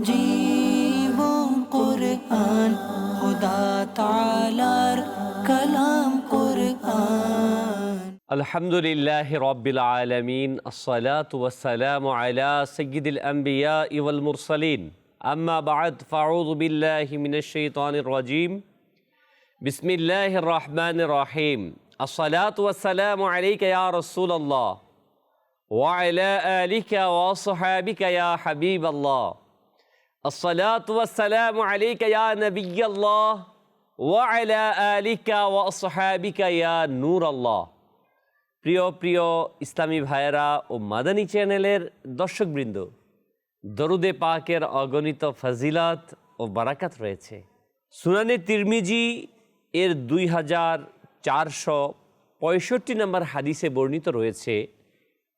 جيهم قرآن خدا تعالى كلام قرآن الحمد لله رب العالمين الصلاة والسلام على سيد الأنبياء والمرسلين أما بعد فأعوذ بالله من الشيطان الرجيم بسم الله الرحمن الرحيم الصلاة والسلام عليك يا رسول الله وعلى آلك وصحابك يا حبيب الله আসসালাম আলিকা ইয়া নবিয়াল্লাহ ওয়া আলা আলিকা ওয়া সাহাবিকা ইয়া নূর প্রিয় প্রিয় ইসলামী ভাইয়েরা ও মাদানী চ্যানেলের দর্শকবৃন্দ, দরুদে পাকের অগণিত ফাজিলাত ও বারাকাত রয়েছে। সুনানে তিরমিজি এর দুই হাজার চারশো পঁয়ষট্টি নম্বর হাদিসে বর্ণিত রয়েছে,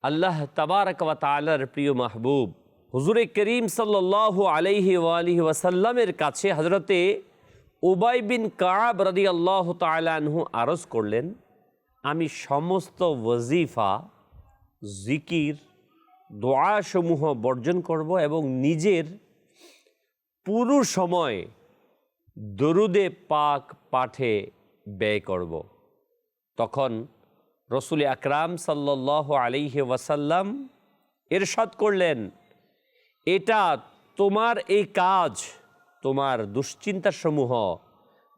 আল্লাহ তাবারক প্রিয় মাহবুব হুজুরে করিম সাল্লাল্লাহু আলাইহি ওয়ালিহি ওয়াসাল্লামের কাছে হজরতে উবাই বিন কাব রদি আল্লাহ তালানহু আরজ করলেন, আমি সমস্ত ওয়াজিফা, জিকির, দোয়াসমূহ বর্জন করব এবং নিজের পুরো সময় দরুদে পাক পাঠে ব্যয় করব। তখন রসুল আকরাম সাল্লাহ আলিহি ওয়াসাল্লাম এরশাদ করলেন এটা তোমার এই কাজ, তোমার দুশ্চিন্তাসমূহ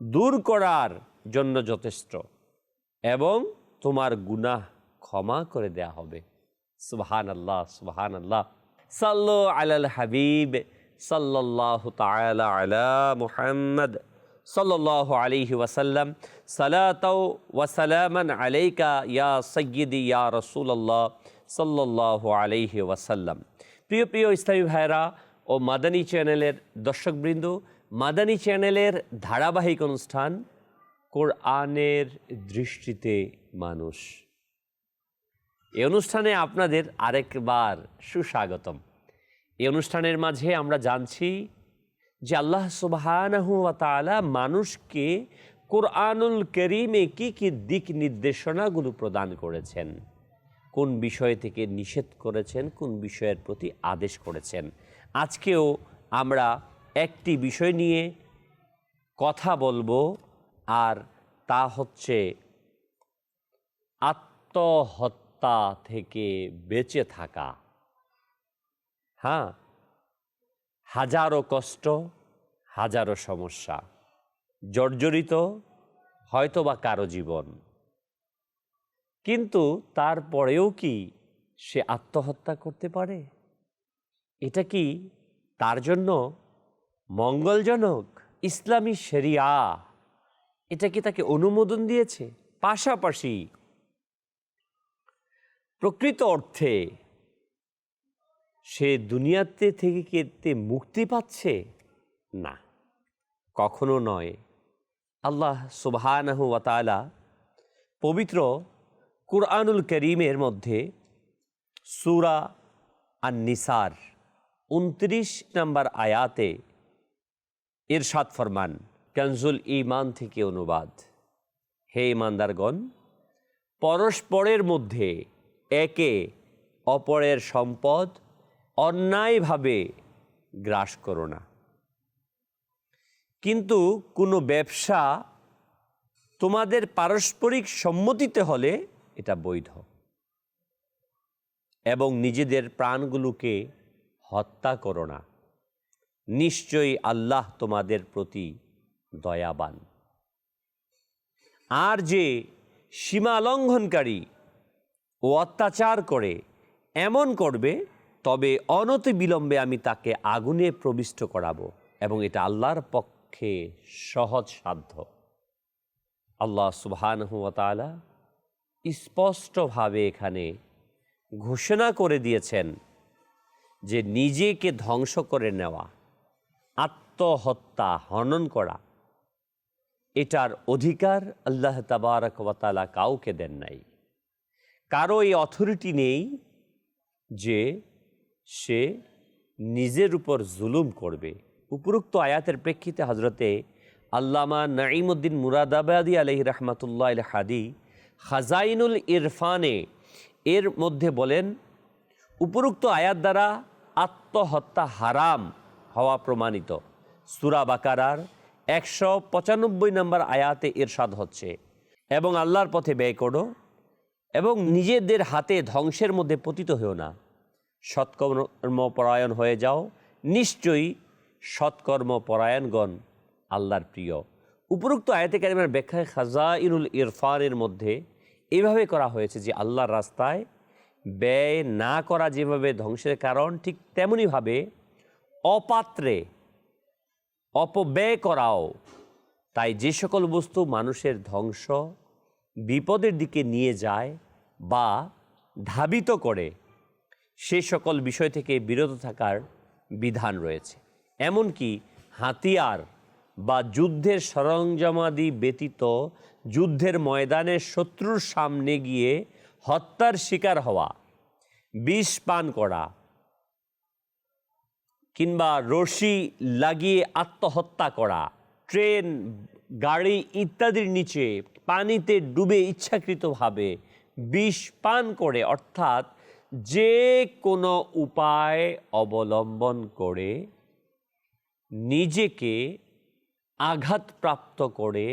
দূর করার জন্য যথেষ্ট এবং তোমার গুনাহ ক্ষমা করে দেয়া হবে। সুবহান আল্লাহ সুবহান আল্লাহ সাল্লো আলাল হাবিব, সাল্লাল্লাহু তাআলা আলা মুহাম্মদ সাল্লাল্লাহু আলাইহি ওয়াসাল্লাম। সালাতাও ওয়া সালামান আলাইকা ইয়া সাইয়্যিদি, ইয়া রাসূলুল্লাহ সাল্লাল্লাহু আলাইহি ওয়াসাল্লাম। প্রিয় প্রিয় ইসলামী ভাইরা ও মাদানী চ্যানেলের দর্শকবৃন্দ, মাদানী চ্যানেলের ধারাবাহিক অনুষ্ঠান কোরআনের দৃষ্টিতে মানুষ। এই অনুষ্ঠানে আপনাদের আরেকবার সুস্বাগতম। এই অনুষ্ঠানের মাঝে আমরা জানছি যে আল্লাহ সুবাহানহু তাআলা মানুষকে কোরআনুল করিমে কি কি দিক নির্দেশনাগুলো প্রদান করেছেন। কোন বিষয় থেকে নিষেধ করেছেন, কোন বিষয়ের প্রতি আদেশ করেছেন। আজকেও আমরা একটি বিষয় নিয়ে কথা বলব, আর তা হচ্ছে আত্মহত্যা থেকে বেঁচে থাকা। হ্যাঁ হাজারো কষ্ট, হাজারো সমস্যা, জর্জরিত হয়তো বা কারও জীবন। কিন্তু তারপরেও কি সে আত্মহত্যা করতে পারে? এটা কি তার জন্য মঙ্গলজনক? ইসলামী শরিয়া? এটা কি তাকে অনুমোদন দিয়েছে? পাশাপাশি প্রকৃত অর্থে সে দুনিয়াতে থেকে কেতে মুক্তি পাচ্ছে? না, কখনো নয়। আল্লাহ ওয়া পবিত্র কুরআনুল করিমের মধ্যে সুরা আর নিসার উনত্রিশ নম্বর আয়াতে ইরশাদ ফরমান, কনজুল ইমান থেকে অনুবাদ। হে ইমানদারগণ পরস্পরের মধ্যে একে অপরের সম্পদ অন্যায়ভাবে গ্রাস করো না। কিন্তু কোনো ব্যবসা তোমাদের পারস্পরিক সম্মতিতে হলে এটা বৈধ। এবং নিজেদের প্রাণগুলোকে হত্যা করো না। নিশ্চয়ই আল্লাহ তোমাদের প্রতি দয়াবান। আর যে সীমা লঙ্ঘনকারী ও অত্যাচার করে, এমন করবে, তবে অনতি বিলম্বে আমি তাকে আগুনে প্রবিষ্ট করাবো এবং এটা আল্লাহর পক্ষে সহজ সাধ্য। আল্লাহ সুবহানহুয়াতালা স্পষ্টভাবে এখানে ঘোষণা করে দিয়েছেন যে নিজেকে ধ্বংস করে নেওয়া, আত্মহত্যা, হনন করা, এটার অধিকার আল্লাহ তাবারকতালা কাউকে দেন নাই। কারও এই অথরিটি নেই যে সে নিজের উপর জুলুম করবে। উপরোক্ত আয়াতের প্রেক্ষিতে হজরতে আল্লামা নাঈমুদ্দিন মুরাদাবাদি আলহি রহমতুল্লাহ হাদি খাজাইনুল ইরফানে এর মধ্যে বলেন, উপরোক্ত আয়াত দ্বারা আত্মহত্যা হারাম হওয়া প্রমাণিত। সুরা বাকারার একশো পঁচানব্বই নম্বর আয়াতে এরশাদ হচ্ছে। এবং আল্লাহর পথে ব্যয় করো এবং নিজেদের হাতে ধ্বংসের মধ্যে পতিত হয়েও না। সৎকর্মপরায়ণ হয়ে যাও। নিশ্চয়ই সৎকর্মপরায়ণগণ আল্লাহর প্রিয়। উপরোক্ত আয়াতে কারিমার ব্যাখ্যায় খাজা ইনুল ইরফানের মধ্যে এভাবে করা হয়েছে যে আল্লাহর রাস্তায় ব্যয় না করা যেভাবে ধ্বংসের কারণ, ঠিক তেমনইভাবে অপাত্রে অপব্যয় করাও, তাই যে সকল বস্তু মানুষের ধ্বংস বিপদের দিকে নিয়ে যায় বা ধাবিত করে, সে সকল বিষয় থেকে বিরত থাকার বিধান রয়েছে। এমনকি হাতিয়ার বা যুদ্ধের সরঞ্জামাদি ব্যতীত যুদ্ধের ময়দানে শত্রুর সামনে গিয়ে হত্যার শিকার হওয়া, বিষ পান করা কিংবা রশি লাগিয়ে আত্মহত্যা করা, ট্রেন, গাড়ি ইত্যাদির নিচে পানিতে ডুবে ইচ্ছাকৃতভাবে বিষ পান করে, অর্থাৎ যে কোনো উপায় অবলম্বন করে নিজেকে আঘাতপ্রাপ্ত করে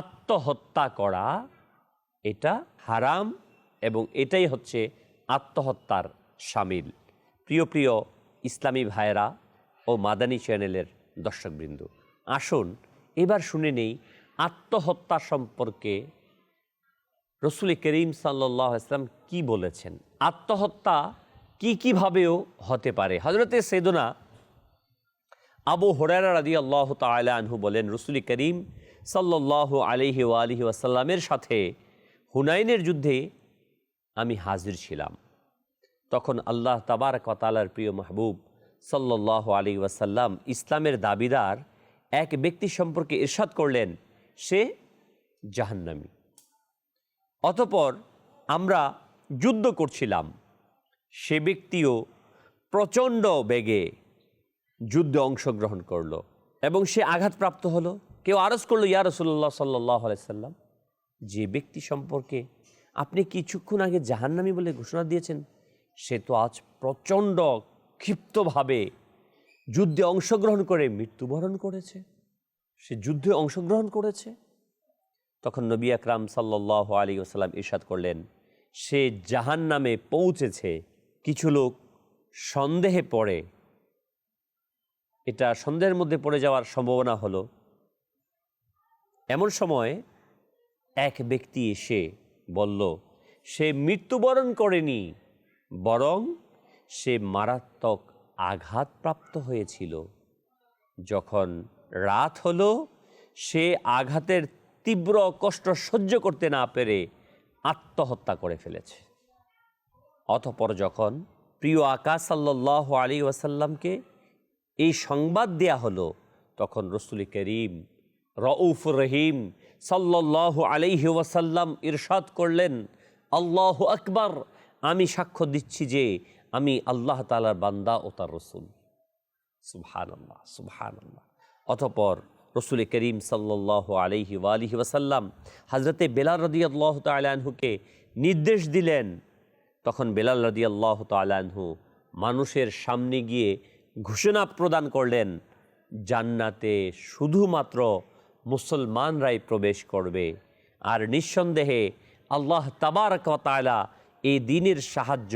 আত্মহত্যা করা, এটা হারাম এবং এটাই হচ্ছে আত্মহত্যার সামিল। প্রিয় প্রিয় ইসলামী ভাইয়েরা ও মাদানী চ্যানেলের দর্শকবৃন্দ, আসুন এবার শুনে নেই আত্মহত্যা সম্পর্কে রসুল করিম সাল্লাহ ইসলাম কি বলেছেন। আত্মহত্যা কি কিভাবেও হতে পারে? হজরতে সেদনা আবু হরারা রাদি আল্লাহ আনহু বলেন, রসুল করিম সাল্লাহ আলহি আলহি ওয়াসাল্লামের সাথে হুনাইনের যুদ্ধে আমি হাজির ছিলাম। তখন আল্লাহ তাবার কতালার প্রিয় মাহবুব সাল্লাহ আলী ওয়াসাল্লাম ইসলামের দাবিদার এক ব্যক্তি সম্পর্কে ইরশাদ করলেন, সে জাহান্নামী। অতপর আমরা যুদ্ধ করছিলাম। সে ব্যক্তিও প্রচণ্ড বেগে যুদ্ধে অংশগ্রহণ করল এবং সে আঘাতপ্রাপ্ত হলো। কেউ আরজ করল, ইয়া রসুল্লাহ সাল্লাহ আলাইসাল্লাম যে ব্যক্তি সম্পর্কে আপনি কিছুক্ষণ আগে জাহান্নামি বলে ঘোষণা দিয়েছেন, সে তো আজ প্রচণ্ড ক্ষিপ্তভাবে যুদ্ধে অংশগ্রহণ করে মৃত্যুবরণ করেছে। সে যুদ্ধে অংশগ্রহণ করেছে। তখন নবী আকরাম সাল্লাহ আলী ওসাল্লাম ইরশাদ করলেন, সে জাহান নামে পৌঁছেছে, কিছু লোক সন্দেহে পড়ে এটা সন্দেহের মধ্যে পড়ে যাওয়ার সম্ভাবনা হলো। এমন সময় এক ব্যক্তি এসে বলল, সে মৃত্যুবরণ করেনি, বরং সে মারাত্মক আঘাতপ্রাপ্ত হয়েছিল। যখন রাত হলো, সে আঘাতের তীব্র কষ্ট সহ্য করতে না পেরে আত্মহত্যা করে ফেলেছে। অতপর যখন প্রিয় আকাশ সাল্লাহ আলী ওয়াসাল্লামকে এই সংবাদ দেয়া হলো, তখন রসুল করিম রউফ রহিম সাল্লাহ আলাইহি ওয়াসাল্লাম ইরশাদ করলেন, আল্লাহ আকবার, আমি সাক্ষ্য দিচ্ছি যে আমি আল্লাহ তালার বান্দা ও তার রসুল। সুবহান আল্লাহ সুবহান আল্লাহ অতপর রসুল করিম সাল্লাহ আলহি আলিহি ওয়াসাল্লাম হাজরতে বেলাল রদি আল্লাহ তালাহুকে নির্দেশ দিলেন। তখন বেলাল রদি আল্লাহ তালাহু মানুষের সামনে গিয়ে ঘোষণা প্রদান করলেন, জান্নাতে শুধুমাত্র মুসলমানরাই প্রবেশ করবে। আর নিঃসন্দেহে আল্লাহ তাবারকতালা এই দিনের সাহায্য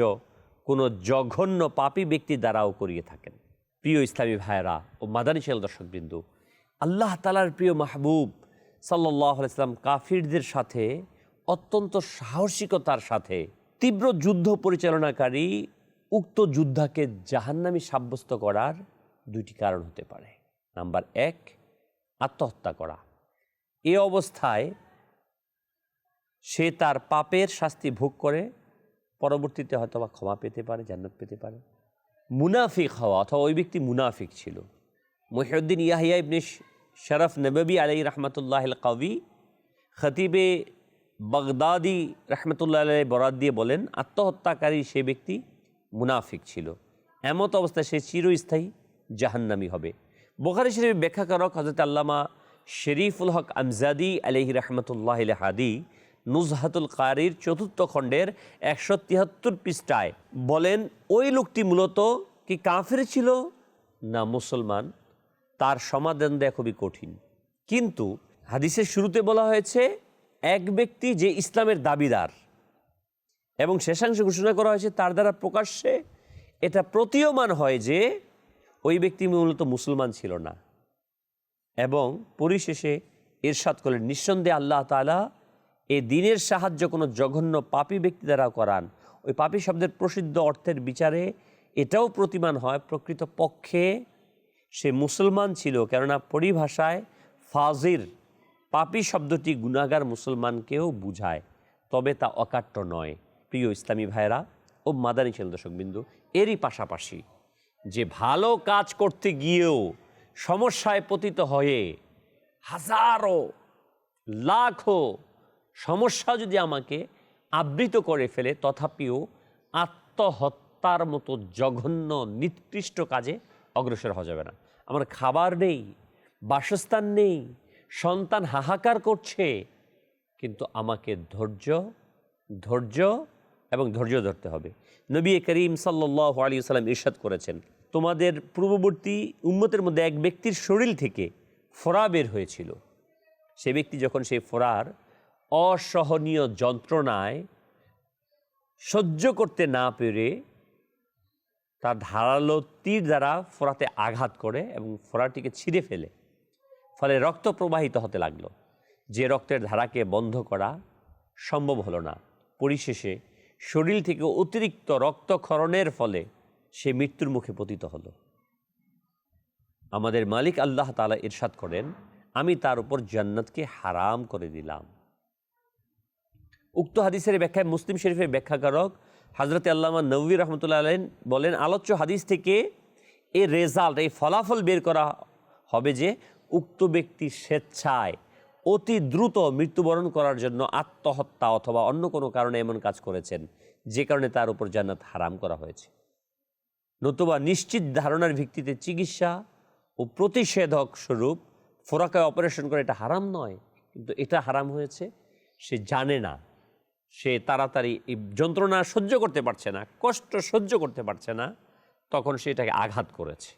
কোনো জঘন্য পাপী ব্যক্তি দ্বারাও করিয়ে থাকেন। প্রিয় ইসলামী ভাইরা ও মাদানী শেল দর্শকবিন্দু, আল্লাহ তালার প্রিয় মাহবুব সাল্লাহ ইসলাম কাফিরদের সাথে অত্যন্ত সাহসিকতার সাথে তীব্র যুদ্ধ পরিচালনাকারী উক্ত যুদ্ধাকে জাহান্নামী সাব্যস্ত করার দুইটি কারণ হতে পারে। নাম্বার এক, আত্মহত্যা করা। এ অবস্থায় সে তার পাপের শাস্তি ভোগ করে, পরবর্তীতে হয়তো বা ক্ষমা পেতে পারে, জান্নাত পেতে পারে। মুনাফিক হওয়া অথবা ওই ব্যক্তি মুনাফিক ছিল। মহিউদ্দিন ইয়াহিয়া ইবনে শরফ নবী আলাই রহমতুল্লাহ কবি খতিবে বাগদাদি রহমতুল্লাহ বরাদ দিয়ে বলেন, আত্মহত্যাকারী সে ব্যক্তি মুনাফিক ছিল। এমত অবস্থায় সে চিরস্থায়ী জাহান্নামি হবে। বোখারি শরীফ ব্যাখ্যাকারক হজরত আল্লামা শরীফুল হক আমজাদি আলহি রহমতুল্লাহ হাদি নুজহাতুল কারির চতুর্থ খণ্ডের একশো তিয়াত্তর পৃষ্ঠায় বলেন, ওই লোকটি মূলত কি কাফের ছিল না মুসলমান? তার সমাধান দেয়া খুবই কঠিন। কিন্তু হাদিসের শুরুতে বলা হয়েছে, এক ব্যক্তি যে ইসলামের দাবিদার এবং শেষাংশে ঘোষণা করা হয়েছে, তার দ্বারা প্রকাশ্যে এটা প্রতীয়মান হয় যে ওই ব্যক্তি মূলত মুসলমান ছিল না। এবং পরিশেষে এরশাদ করলেন, নিঃসন্দেহে আল্লাহ তাআলা এই দিনের সাহায্য কোনো জঘন্য পাপী ব্যক্তি দ্বারা করান। ওই পাপী শব্দের প্রসিদ্ধ অর্থের বিচারে এটাও প্রতিমান হয়, প্রকৃত পক্ষে সে মুসলমান ছিল, কেননা পরিভাষায় ফাজির পাপি শব্দটি গুণাগার মুসলমানকেও বুঝায়, তবে তা অকাট্য নয়। প্রিয় ইসলামী ভাইরা ও মাদানী ছিল দর্শকবিন্দু এরই পাশাপাশি যে ভালো কাজ করতে গিয়েও সমস্যায় পতিত হয়ে হাজারো, লাখো সমস্যা যদি আমাকে আবৃত করে ফেলে, তথাপিও আত্মহত্যার মতো জঘন্য, নিকৃষ্ট কাজে অগ্রসর হওয়া যাবে না। আমার খাবার নেই, বাসস্থান নেই, সন্তান হাহাকার করছে, কিন্তু আমাকে ধৈর্য ধৈর্য এবং ধৈর্য ধরতে হবে। নবী করিম সাল্লাহ আলী সাল্লাম ইরশাদ করেছেন, তোমাদের পূর্ববর্তী উম্মতের মধ্যে এক ব্যক্তির শরীর থেকে ফোড়া বের হয়েছিল। সে ব্যক্তি যখন সেই ফোড়ার অসহনীয় যন্ত্রণায় সহ্য করতে না পেরে তার ধারালো তীর দ্বারা ফোড়াতে আঘাত করে এবং ফোড়াটিকে ছিঁড়ে ফেলে। ফলে রক্ত প্রবাহিত হতে লাগল। যে রক্তের ধারাকে বন্ধ করা সম্ভব হলো না। পরিশেষে শরীর থেকে অতিরিক্ত রক্তক্ষরণের ফলে সে মৃত্যুর মুখে পতিত হলো। আমাদের মালিক আল্লাহ তালা ইরশাদ করেন, আমি তার উপর জান্নাতকে হারাম করে দিলাম। উক্ত হাদিসের ব্যাখ্যায় মুসলিম শরীফের ব্যাখ্যাকারক হাজরত আল্লামা নবী রহমতুল্লাহ আলেন বলেন, আলোচ্য হাদিস থেকে এ রেজাল্ট, এই ফলাফল বের করা হবে যে উক্ত ব্যক্তি স্বেচ্ছায় অতি দ্রুত মৃত্যুবরণ করার জন্য আত্মহত্যা অথবা অন্য কোনো কারণে এমন কাজ করেছেন, যে কারণে তার উপর জান্নাত হারাম করা হয়েছে। নতুবা নিশ্চিত ধারণার ভিত্তিতে চিকিৎসা ও প্রতিষেধক স্বরূপ ফোরাকায় অপারেশন করে এটা হারাম নয়, কিন্তু এটা হারাম হয়েছে। সে জানে না, সে তাড়াতাড়ি এই যন্ত্রণা সহ্য করতে পারছে না, কষ্ট সহ্য করতে পারছে না, তখন সে এটাকে আঘাত করেছে।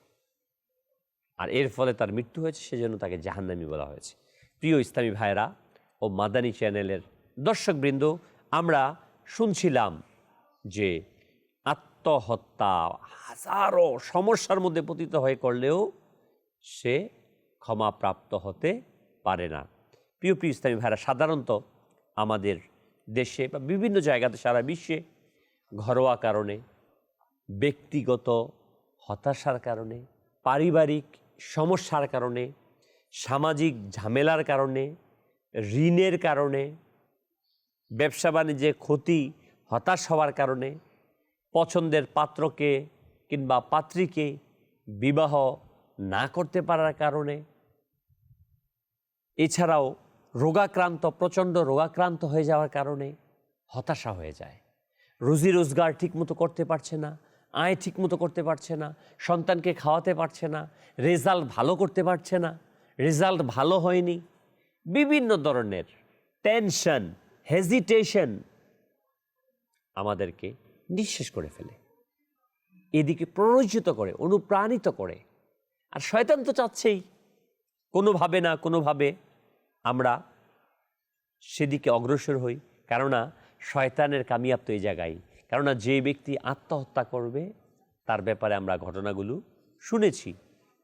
আর এর ফলে তার মৃত্যু হয়েছে, সেজন্য তাকে জাহান্নামি বলা হয়েছে। প্রিয় ইসলামী ভাইরা ও মাদানী চ্যানেলের দর্শকবৃন্দ, আমরা শুনছিলাম যে আত্মহত্যা হাজারো সমস্যার মধ্যে পতিত হয়ে করলেও সে ক্ষমাপ্রাপ্ত হতে পারে না। প্রিয় প্রিয় ইসলামী ভাইরা সাধারণত আমাদের দেশে বা বিভিন্ন জায়গাতে সারা বিশ্বে ঘরোয়া কারণে, ব্যক্তিগত হতাশার কারণে, পারিবারিক সমস্যার কারণে সামাজিক ঝামেলার কারণে, ঋণের কারণে, ব্যবসা বাণিজ্যে ক্ষতি, হতাশ হওয়ার কারণে পছন্দের পাত্রকে কিংবা পাত্রীকে বিবাহ না করতে পারার কারণে। এছাড়াও রোগাক্রান্ত, প্রচণ্ড রোগাক্রান্ত হয়ে যাওয়ার কারণে হতাশা হয়ে যায়। রুজি রোজগার ঠিকমতো করতে পারছে না, আয় ঠিকমতো করতে পারছে না, সন্তানকে খাওয়াতে পারছে না, রেজাল্ট ভালো করতে পারছে না। রেজাল্ট ভালো হয়নি। বিভিন্ন ধরনের টেনশন, হেজিটেশন আমাদেরকে নিঃশেষ করে ফেলে। এদিকে প্ররোচিত করে, অনুপ্রাণিত করে। আর শয়তান তো চাচ্ছেই। কোনোভাবে না কোনোভাবে আমরা সেদিকে অগ্রসর হই। কেননা শয়তানের কামিয়াব তো এই জায়গায়। কেননা যে ব্যক্তি আত্মহত্যা করবে, তার ব্যাপারে আমরা ঘটনাগুলো শুনেছি।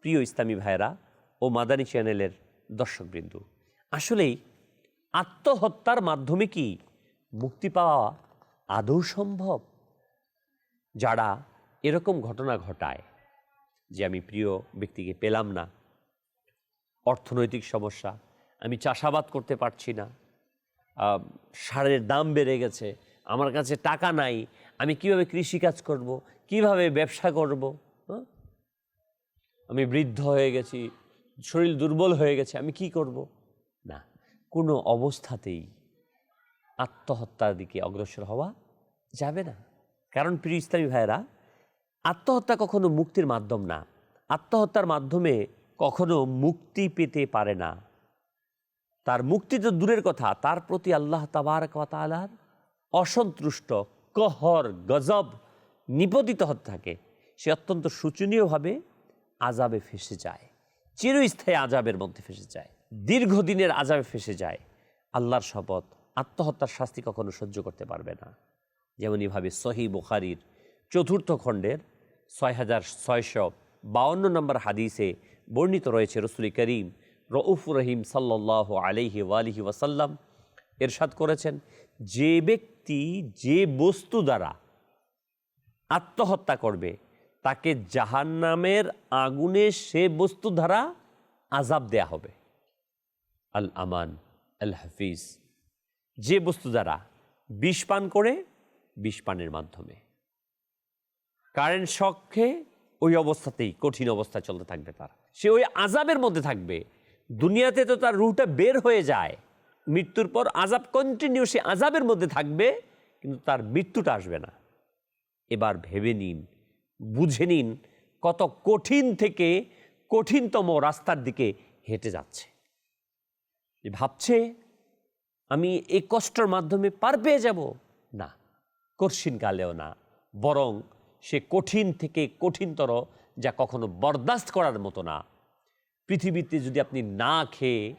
প্রিয় ইসলামী ভাইরা ও মাদানী চ্যানেলের দর্শকবৃন্দ আসলেই আত্মহত্যার মাধ্যমে কি মুক্তি পাওয়া আদৌ সম্ভব যারা এরকম ঘটনা ঘটায় যে আমি প্রিয় ব্যক্তিকে পেলাম না, অর্থনৈতিক সমস্যা, আমি চাষাবাদ করতে পারছি না সারের দাম বেড়ে গেছে, আমার কাছে টাকা নাই, আমি কীভাবে কৃষিকাজ করব, কীভাবে ব্যবসা করব হ্যাঁ? আমি বৃদ্ধ হয়ে গেছি শরীর দুর্বল হয়ে গেছে, আমি কি করব? না, কোনো অবস্থাতেই আত্মহত্যার দিকে অগ্রসর হওয়া যাবে না। কারণ প্রিয় ইসলামী ভাইয়েরা, আত্মহত্যা কখনো মুক্তির মাধ্যম না। আত্মহত্যার মাধ্যমে কখনো মুক্তি পেতে পারে না। তার মুক্তি তো দূরের কথা, তার প্রতি আল্লাহ তাবারক ওয়া তাআলার অসন্তুষ্ট, কহর, গজব নিপতিত হতে থাকে। সে অত্যন্ত শোচনীয়ভাবে আজাবে ফেসে যায়। চিরস্থায়ী আজাবের মধ্যে ফেসে যায়। দীর্ঘদিনের আজাবে ফেসে যায়। আল্লাহর শপথ, আত্মহত্যার শাস্তি কখনো সহ্য করতে পারবে না। যেমনইভাবে সহি বুখারির চতুর্থ খণ্ডের ছয় হাজার ছয়শো বাউন্ন নম্বর হাদিসে বর্ণিত রয়েছে, রসুল করিম রউফুর রহিম সাল্লাহ আলহি ওয়ালিহি ওয়াসাল্লাম এরশাদ করেছেন, যে ব্যক্তি যে বস্তু দ্বারা আত্মহত্যা করবে তাকে জাহান্নামের আগুনে সে বস্তু দ্বারা আজাব দেয়া হবে। আল আমান, আল হাফিজ, যে বস্তু দ্বারা বিষ পান করে, বিষ পানের মাধ্যমে। কারেন্ট শখে ওই অবস্থাতেই, কঠিন অবস্থা চলতে থাকবে তার। সে ওই আজাবের মধ্যে থাকবে। দুনিয়াতে তো তার রুহটা বের হয়ে যায়। মৃত্যুর পর আজাব কন্টিনিউ সে আজাবের মধ্যে থাকবে, কিন্তু তার মৃত্যুটা আসবে না। এবার ভেবে নিন বুঝে নিন কত কঠিন থেকে কঠিনতম রাস্তার দিকে হেঁটে যাচ্ছে। ভাবছে, আমি এই কষ্টের মাধ্যমে পার পেয়ে যাব? না, কঠিন কালেও না, বরং সে কঠিন থেকে কঠিনতর যা কখনো বরদাস্ত করার মতো না। পৃথিবীতে যদি আপনি না খেয়ে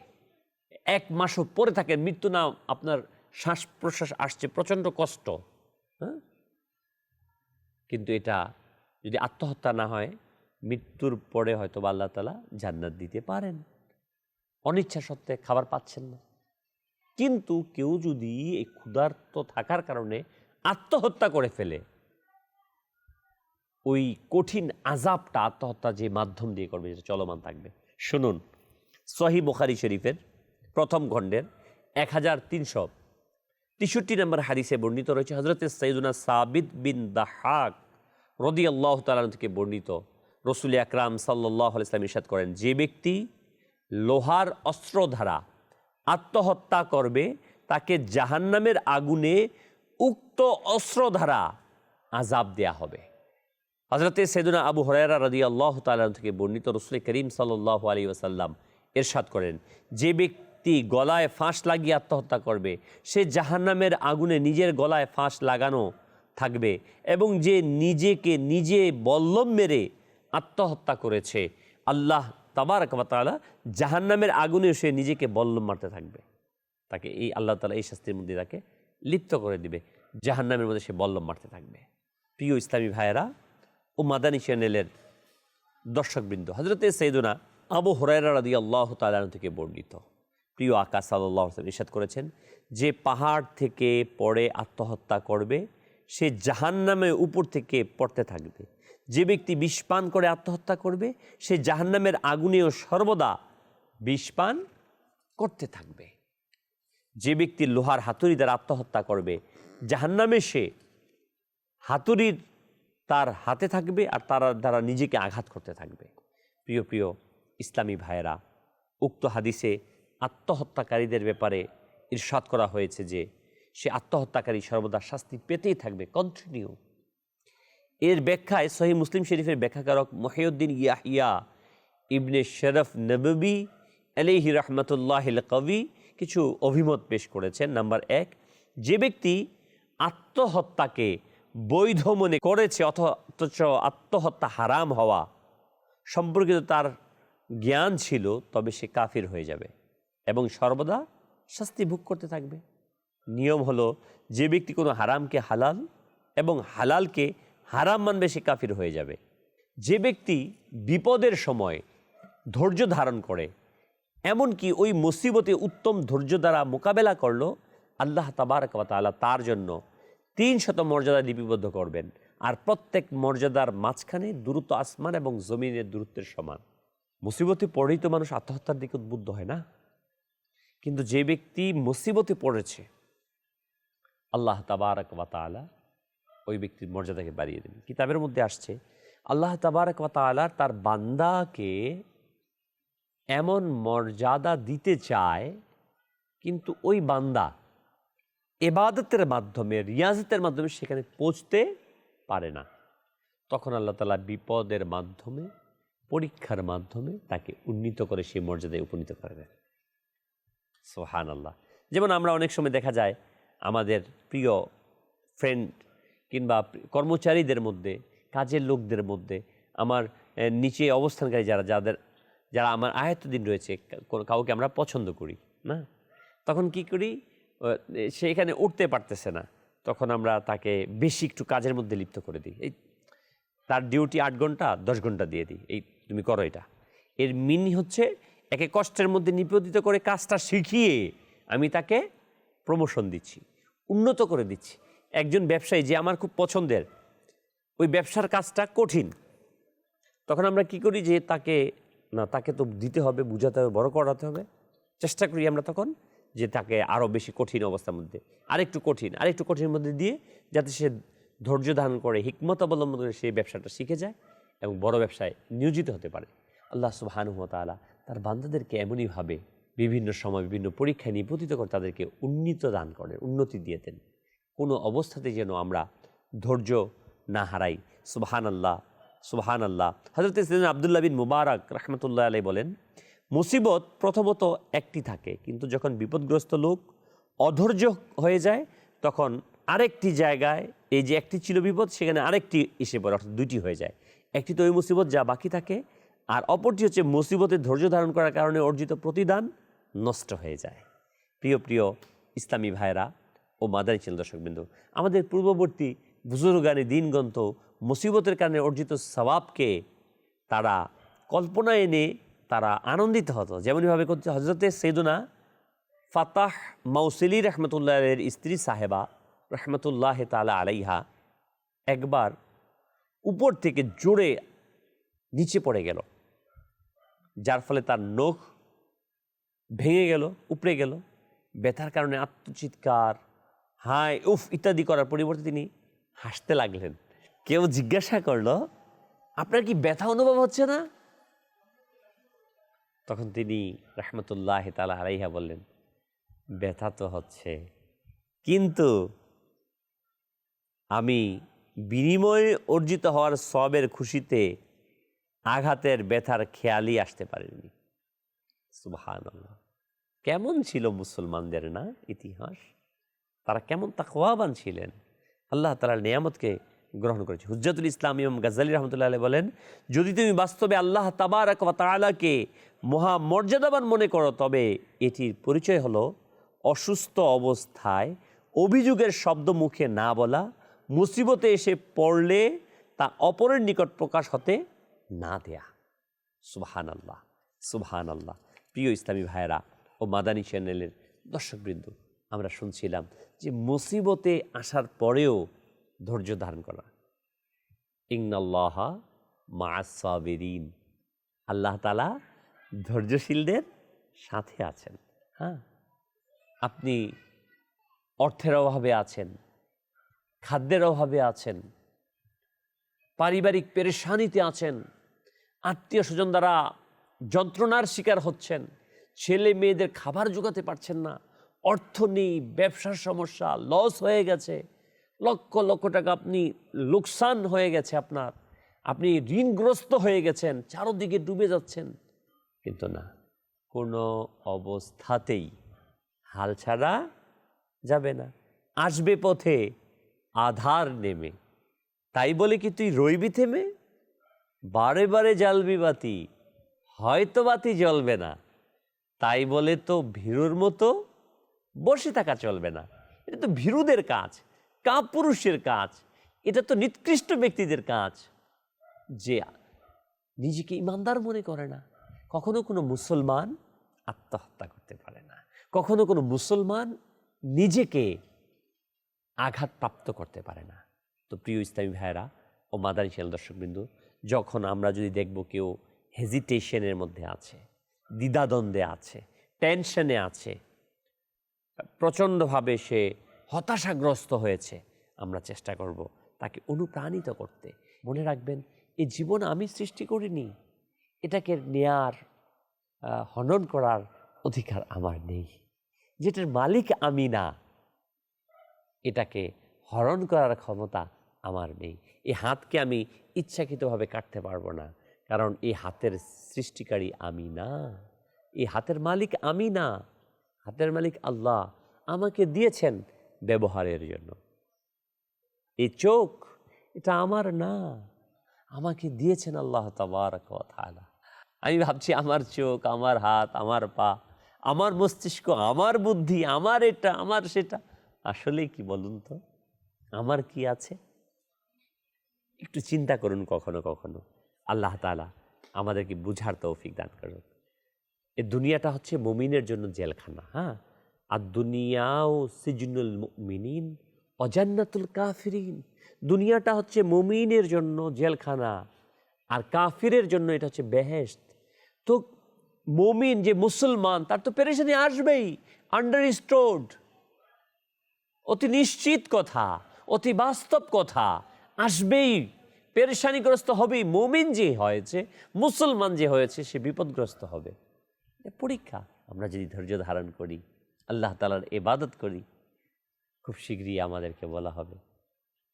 এক মাসও পরে থাকেন, মৃত্যু না আপনার শ্বাস প্রশ্বাস আসছে, প্রচণ্ড কষ্ট হ্যাঁ? কিন্তু এটা যদি আত্মহত্যা না হয়, মৃত্যুর পরে হয়তো আল্লাহ তালা জান্নাত দিতে পারেন। অনিচ্ছা সত্ত্বে খাবার পাচ্ছেন না। কিন্তু কেউ যদি এই ক্ষুধার্ত থাকার কারণে আত্মহত্যা করে ফেলে, ওই কঠিন আজাবটা আত্মহত্যা যে মাধ্যম দিয়ে করবে যেটা চলমান থাকবে। শুনুন সহি বুখারি শরীফের প্রথম খণ্ডের এক হাজার তিনশো তেষট্টি নম্বর হারিসে বর্ণিত রয়েছে হজরত সৈদুনা সাবিদ বিন দাহাক রদি আল্লাহ তালন থেকে বর্ণিত, রসুল আকরাম সাল্লাহ ইসলাম ইসাদ করেন, যে ব্যক্তি লোহার অস্ত্র দ্বারা আত্মহত্যা করবে, তাকে জাহান্নামের আগুনে উক্ত অস্ত্র দ্বারা আজাব দেয়া হবে। হজরতে সেদুনা আবু হরাইরা রদি আল্লাহ তালন থেকে বর্ণিত, রসুল করিম সাল্লাহ আলী ওসাল্লাম এরশাদ করেন, যে ব্যক্তি গলায় ফাঁস লাগিয়ে আত্মহত্যা করবে, সে জাহান্নামের আগুনে নিজের গলায় ফাঁস লাগানো থাকবে এবং যে নিজেকে নিজে বল্লম মেরে আত্মহত্যা করেছে, আল্লাহ তাবার তাবারকবাতালা জাহান্নামের আগুনে সে নিজেকে বল্লম মারতে থাকবে। তাকে এই আল্লাহ তালা এই শাস্তির মধ্যে তাকে লিপ্ত করে দিবে, জাহান্নামের মধ্যে সে বল্লম মারতে থাকবে। প্রিয় ইসলামী ভাইয়েরা, ও মাদানী চ্যানেলের দর্শকবৃন্দ হজরতে সৈদুনা আবু হরাইরা রাদি আল্লাহ তালন থেকে বর্ণিত। প্রিয় আকাশ সাল্লাহ নিষেধ করেছেন, যে পাহাড় থেকে পড়ে আত্মহত্যা করবে সে জাহান্নামের উপর থেকে পড়তে থাকবে। যে ব্যক্তি বিষ পান করে আত্মহত্যা করবে, সে জাহান্নামের আগুনেও সর্বদা বিষ পান করতে থাকবে। যে ব্যক্তি লোহার হাতুড়ি দ্বারা আত্মহত্যা করবে, জাহান্নামে সে হাতুড়ির তার হাতে থাকবে আর তার দ্বারা নিজেকে আঘাত করতে থাকবে। প্রিয় প্রিয় ইসলামী ভাইয়েরা, উক্ত হাদিসে আত্মহত্যাকারীদের ব্যাপারে ইরশাদ করা হয়েছে যে সে আত্মহত্যাকারী সর্বদা শাস্তি পেতেই থাকবে। কন্টিনিউ এর ব্যাখ্যায় সহি মুসলিম শরীফের ব্যাখ্যাকারক মহিউদ্দিন ইয়াহিয়া ইবনে শরফ নববী আলিহি রহমতুল্লাহ কবি কিছু অভিমত পেশ করেছেন। নাম্বার এক, যে ব্যক্তি আত্মহত্যাকে বৈধ মনে করেছে অথচ আত্মহত্যা হারাম হওয়া সম্পর্কিত তার জ্ঞান ছিল, তবে সে কাফির হয়ে যাবে এবং সর্বদা শাস্তি ভোগ করতে থাকবে। নিয়ম হলো যে ব্যক্তি কোনো হারামকে হালাল এবং হালালকে হারাম মানবে সে কাফির হয়ে যাবে। যে ব্যক্তি বিপদের সময় ধৈর্য ধারণ করে, এমনকি ওই মুসিবতে উত্তম ধৈর্য দ্বারা মোকাবেলা করল, আল্লাহ তাবারকালা তার জন্য তিন শত মর্যাদা লিপিবদ্ধ করবেন আর প্রত্যেক মর্যাদার মাঝখানে দূরত্ব আসমান এবং জমিনের দূরত্বের সমান। মুসিবতে পড়েই তো মানুষ আত্মহত্যার দিকে উদ্বুদ্ধ হয় না? কিন্তু যে ব্যক্তি মুসিবতে পড়েছে আল্লাহ তাবারক তালা ওই ব্যক্তির মর্যাদাকে বাড়িয়ে দেবেন। কিতাবের মধ্যে আসছে, আল্লাহ তাবারক তালার তার বান্দাকে এমন মর্যাদা দিতে চায়, কিন্তু ওই বান্দা এবাদতের মাধ্যমে, রিয়াজতের মাধ্যমে সেখানে পৌঁছতে পারে না। তখন আল্লাহ তালা বিপদের মাধ্যমে, পরীক্ষার মাধ্যমে তাকে উন্নীত করে সেই মর্যাদায় উপনীত করে দেন। সোহান আল্লাহ যেমন আমরা অনেক সময় দেখা যায় আমাদের প্রিয় ফ্রেন্ড কিংবা কর্মচারীদের মধ্যে, কাজের লোকদের মধ্যে, আমার নিচে অবস্থানকারী যারা, যাদের, যারা আমার আয়ত্তদিন রয়েছে কাউকে আমরা পছন্দ করি, না? তখন কি করি? সে এখানে উঠতে পারতেছে না। তখন আমরা তাকে বেশি একটু কাজের মধ্যে লিপ্ত করে দিই। এই তার ডিউটি আট ঘণ্টা, দশ ঘণ্টা দিয়ে দিই। এই তুমি করো এটা। এর মিনি হচ্ছে একে কষ্টের মধ্যে নিবেদিত করে কাজটা শিখিয়ে আমি তাকে প্রমোশন দিচ্ছি। উন্নত করে দিচ্ছি। একজন ব্যবসায়ী যে আমার খুব পছন্দের, ওই ব্যবসার কাজটা কঠিন। তখন আমরা কি করি যে তাকে, না, তাকে তো দিতে হবে, বুঝাতে হবে, বড় করাতে হবে। চেষ্টা করি আমরা তখন যে তাকে আরও বেশি কঠিন অবস্থার মধ্যে, আরেকটু কঠিন, আরেকটু কঠিনের মধ্যে দিয়ে যাতে সে ধৈর্য ধারণ করে, হিকমত অবলম্বন করে সেই ব্যবসাটা শিখে যায় এবং বড় ব্যবসায় নিয়োজিত হতে পারে। আল্লাহ সুবাহানুহতালা তার বান্দাদেরকে এমনইভাবে বিভিন্ন সময় বিভিন্ন পরীক্ষায় নিপতিত করে তাদেরকে উন্নীত দান করেন উন্নতি দিয়ে দেন। কোনো অবস্থাতে যেন আমরা ধৈর্য না হারাই। সুবহান আল্লাহ সুবহান আল্লাহ হজরত ইসলাম আবদুল্লাহ বিন মুবারক রহমতুল্লাহ আলাই বলেন, মুসিবত প্রথমত একটি থাকে, কিন্তু যখন বিপদগ্রস্ত লোক অধৈর্য হয়ে যায়, তখন আরেকটি জায়গায় এই যে একটি ছিল বিপদ, সেখানে আরেকটি এসে পড়ে, অর্থাৎ দুইটি হয়ে যায়। একটি তো ওই মুসিবত যা বাকি থাকে আর অপরটি হচ্ছে মুসিবতে ধৈর্য ধারণ করার কারণে অর্জিত প্রতিদান নষ্ট হয়ে যায়। প্রিয় প্রিয় ইসলামী ভাইরা ও মাদারি ছিল দর্শকবৃন্দ, আমাদের পূর্ববর্তী বুজুর্গানি দিনগন্ত মুসিবতের কারণে অর্জিত সবাবকে তারা কল্পনা এনে তারা আনন্দিত হতো। যেমনভাবে হজরতে সেদুনা ফাতাহ মৌসিলি রহমতুল্লাহের স্ত্রী সাহেবা রহমতুল্লাহ তালা আলাইহা একবার উপর থেকে জোরে নিচে পড়ে গেল। যার ফলে তার নখ ভেঙে গেল, উপড়ে গেল। ব্যথার কারণে আত্মচিৎকার, হাই, উফ, ইত্যাদি করার পরিবর্তে তিনি হাসতে লাগলেন। কেউ জিজ্ঞাসা করল, আপনার কি ব্যথা অনুভব হচ্ছে না? তখন তিনি রহমতুল্লাহ তালা আলাইহা বললেন, ব্যথা তো হচ্ছে। কিন্তু আমি বিনিময়ে অর্জিত হওয়ার সবের খুশিতে আঘাতের ব্যথার খেয়ালই আসতে পারেনি। সুবহান কেমন ছিল মুসলমানদের না ইতিহাস? তারা কেমন তাকওয়াবান ছিলেন? আল্লাহ তালার নিয়ামতকে গ্রহণ করেছে। হুজ্জাতুল ইসলাম ইমাম গাজ্জালি রহমতুল্লাহ বলেন, যদি তুমি বাস্তবে আল্লাহ তাবারাক ওয়া তাআলাকে মহা মর্যাদাবান মনে করো, তবে এটির পরিচয় হলো অসুস্থ অবস্থায় অভিযোগের শব্দ মুখে না বলা, মুসিবতে এসে পড়লে তা অপরের নিকট প্রকাশ হতে না দেয়া। সুবহান আল্লাহ সুবহান আল্লাহ প্রিয় ইসলামী ভাইয়েরা ও মাদানী চ্যানেলের দর্শকবৃন্দ, আমরা শুনছিলাম যে মুসিবতে আসার পরেও ধৈর্য ধারণ করা। ইংনাল্লাহা মাসাবিরিন আল্লাহ তালা ধৈর্যশীলদের সাথে আছেন। হ্যাঁ? আপনি অর্থের অভাবে আছেন, খাদ্যের অভাবে আছেন, পারিবারিক পেরেশানিতে আছেন আত্মীয় স্বজন দ্বারা যন্ত্রণার শিকার হচ্ছেন। ছেলে মেয়েদের খাবার জোগাতে পারছেন না। অর্থ নেই, ব্যবসার সমস্যা লস হয়ে গেছে। লক্ষ লক্ষ টাকা আপনি লোকসান হয়ে গেছে আপনার। আপনি ঋণগ্রস্ত হয়ে গেছেন, চারোদিকে ডুবে যাচ্ছেন। কিন্তু না, কোনো অবস্থাতেই হাল ছাড়া যাবে না। আসবে পথে আধার নেমে। তাই বলে কি তুই রইবি থেমে? বারে বারে জ্বালবি বাতি, হয়তো বাতি জ্বলবে না। তাই বলে তো ভীরুর মতো বসে থাকা চলবে না। এটা তো ভীরুদের কাজ, কাপুরুষের কাজ, এটা তো নিকৃষ্ট ব্যক্তিদের কাজ। যে নিজেকে ইমানদার মনে করে না, কখনো কোনো মুসলমান আত্মহত্যা করতে পারে না। কখনো কোনো মুসলমান নিজেকে আঘাতপ্রাপ্ত করতে পারে না। তো প্রিয় ইসলামী ভাইয়েরা ও চ্যানেল দর্শকবৃন্দ যখন আমরা যদি দেখব কেউ হেজিটেশনের মধ্যে আছে, দ্বিধাদ্বন্দ্বে আছে টেনশনে আছে, প্রচণ্ডভাবে সে হতাশাগ্রস্ত হয়েছে, আমরা চেষ্টা করব তাকে অনুপ্রাণিত করতে। মনে রাখবেন এই জীবন আমি সৃষ্টি করিনি, এটাকে নেয়ার হনন করার অধিকার আমার নেই, যেটার মালিক আমি না। এটাকে হরণ করার ক্ষমতা আমার নেই। এই হাতকে আমি ইচ্ছাকৃতভাবে কাটতে পারব না। কারণ এই হাতের সৃষ্টিকারী আমি না। এই হাতের মালিক আমি না। হাতের মালিক আল্লাহ আমাকে দিয়েছেন ব্যবহারের জন্য। এই চোখ, এটা আমার না। আমাকে দিয়েছেন আল্লাহ তাবারক কথা আমি ভাবছি আমার চোখ, আমার হাত, আমার পা, আমার মস্তিষ্ক, আমার বুদ্ধি, আমার এটা, আমার সেটা। আসলে কি বলুন তো? আমার কি আছে? একটু চিন্তা করুন কখনো কখনো। আল্লাহ তাআলা আমাদেরকে বুঝার তৌফিক দান করুন। এ দুনিয়াটা হচ্ছে মুমিনের জন্য জেলখানা হ্যাঁ? আর দুনিয়াও সিজনুল মিনিন অজান্নাতুল কাফিরিন। দুনিয়াটা হচ্ছে মুমিনের জন্য জেলখানা আর কাফিরের জন্য এটা হচ্ছে বেহেশত। তো মুমিন যে মুসলমান, তার তো পেরেশানি আসবেই আন্ডার স্টোর্ড অতি নিশ্চিত কথা, অতি বাস্তব কথা। আসবেই। পেরেশানিগ্রস্ত হবেই মুমিন যে হয়েছে, মুসলমান যে হয়েছে, সে বিপদগ্রস্ত হবে। পরীক্ষা আমরা যদি ধৈর্য ধারণ করি, আল্লাহ তালার এবাদত করি, খুব শীঘ্রই আমাদেরকে বলা হবে,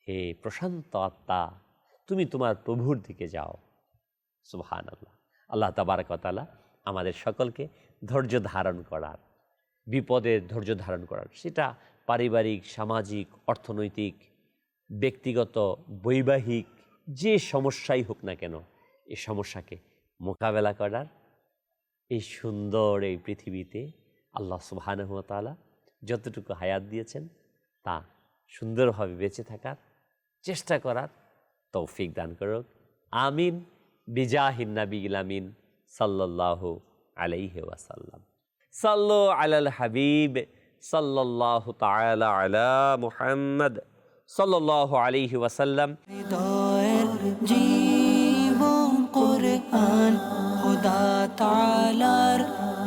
হে প্রশান্ত আত্মা, তুমি তোমার প্রভুর দিকে যাও। সুবহান আল্লাহ আল্লাহ তাবারকতালা আমাদের সকলকে ধৈর্য ধারণ করার, বিপদে ধৈর্য ধারণ করার, সেটা পারিবারিক, সামাজিক, অর্থনৈতিক ব্যক্তিগত, বৈবাহিক, যে সমস্যাই হোক না কেন, এই সমস্যাকে মোকাবেলা করার এই সুন্দর এই পৃথিবীতে আল্লাহ সুবাহানহতালা যতটুকু হায়াত দিয়েছেন, তা সুন্দরভাবে বেঁচে থাকার চেষ্টা করার তৌফিক দান করুক। আমিন। বিজাহিন নবী আমিন সাল্লাল্লাহু আলাইহি ওয়াসাল্লাম। সাল্লু আলাল হাবিব সাল্লাল্লাহু তাআলা আলা মুহাম্মদ। সাল্লাল্লাহু আলাইহি ওয়াসাল্লাম হৃদয়ের জীবন কোরআন খোদা তালার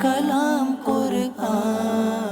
কালাম কোরআন